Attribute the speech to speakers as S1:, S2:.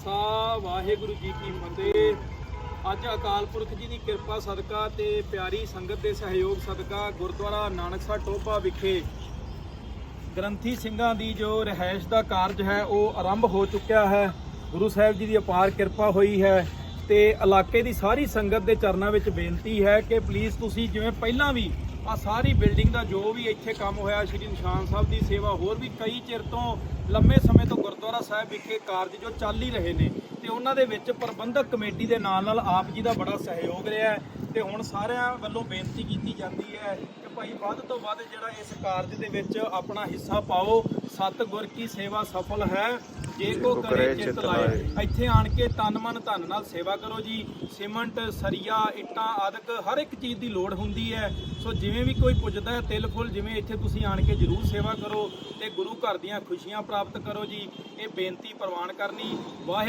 S1: ਖਾਲਸਾ, ਵਾਹਿਗੁਰੂ ਜੀ ਕੀ ਫਤਿਹ। ਅੱਜ ਅਕਾਲ ਪੁਰਖ ਜੀ ਦੀ ਕਿਰਪਾ ਸਦਕਾ ਤੇ ਪਿਆਰੀ ਸੰਗਤ ਦੇ ਸਹਿਯੋਗ ਸਦਕਾ ਗੁਰਦੁਆਰਾ ਨਾਨਕਸਰ ਟੋਭਾ ਵਿਖੇ ਗ੍ਰੰਥੀ ਸਿੰਘਾਂ ਦੀ ਜੋ ਰਹਿائش ਦਾ ਕਾਰਜ ਹੈ, ਉਹ ਆਰੰਭ ਹੋ ਚੁੱਕਿਆ ਹੈ। ਗੁਰੂ ਸਾਹਿਬ ਜੀ ਦੀ ਅਪਾਰ ਕਿਰਪਾ ਹੋਈ ਹੈ ਤੇ ਇਲਾਕੇ ਦੀ ਸਾਰੀ ਸੰਗਤ ਦੇ ਚਰਨਾਂ ਵਿੱਚ ਬੇਨਤੀ ਹੈ ਕਿ ਪਲੀਜ਼ ਤੁਸੀਂ ਜਿਵੇਂ ਪਹਿਲਾਂ ਵੀ ਆ ਸਾਰੀ ਬਿਲਡਿੰਗ ਦਾ ਜੋ ਵੀ ਇੱਥੇ ਕੰਮ ਹੋਇਆ, ਸ਼੍ਰੀ ਨਿਸ਼ਾਨ ਸਾਹਿਬ ਦੀ ਸੇਵਾ, ਹੋਰ ਵੀ ਕਈ ਚਿਰ ਤੋਂ ਲੰਮੇ ਸਮੇਂ ਤੋਂ ਗੁਰਦੁਆਰਾ ਸਾਹਿਬ ਵਿਖੇ ਕਾਰਜ ਜੋ ਚੱਲ ਹੀ ਰਹੇ ਨੇ। ਉਹਨਾਂ ਦੇ ਵਿੱਚ ਪ੍ਰਬੰਧਕ ਕਮੇਟੀ ਦੇ ਨਾਲ ਨਾਲ ਆਪ ਜੀ ਦਾ ਬੜਾ ਸਹਿਯੋਗ ਰਿਹਾ ਤੇ ਹੁਣ ਸਾਰਿਆਂ ਵੱਲੋਂ ਬੇਨਤੀ ਕੀਤੀ ਜਾਂਦੀ ਹੈ ਕਿ ਭਾਈ ਵੱਧ ਤੋਂ ਵੱਧ ਜਿਹੜਾ ਇਸ ਕਾਰਜ ਦੇ ਵਿੱਚ ਆਪਣਾ ਹਿੱਸਾ ਪਾਓ। ਸਤਿਗੁਰ ਕੀ ਸੇਵਾ ਸਫਲ ਹੈ। ਜੇ ਕੋ ਕਰੇ ਚਿਤ ਲਾਏ। ਇੱਥੇ ਆਣ ਕੇ ਤਨ ਮਨ ਧਨ ਨਾਲ ਸੇਵਾ ਕਰੋ ਜੀ। ਸੀਮੈਂਟ ਸਰੀਆ ਇੱਟਾਂ ਆਦਿਕ ਹਰ ਇੱਕ ਚੀਜ਼ ਦੀ ਲੋੜ ਹੁੰਦੀ ਹੈ। ਸੋ ਜਿਵੇਂ ਵੀ ਕੋਈ ਪੁੱਜਦਾ ਹੈ ਤਿਲ ਫੁੱਲ ਜਿਵੇਂ ਇੱਥੇ ਤੁਸੀਂ ਆਣ ਕੇ ਜਰੂਰ ਸੇਵਾ ਕਰੋ ਤੇ ਗੁਰੂ ਘਰ ਦੀਆਂ ਖੁਸ਼ੀਆਂ ਪ੍ਰਾਪਤ ਕਰੋ ਜੀ। ਇਹ ਬੇਨਤੀ ਪ੍ਰਵਾਨ ਕਰਨੀ। ਵਾਹਿ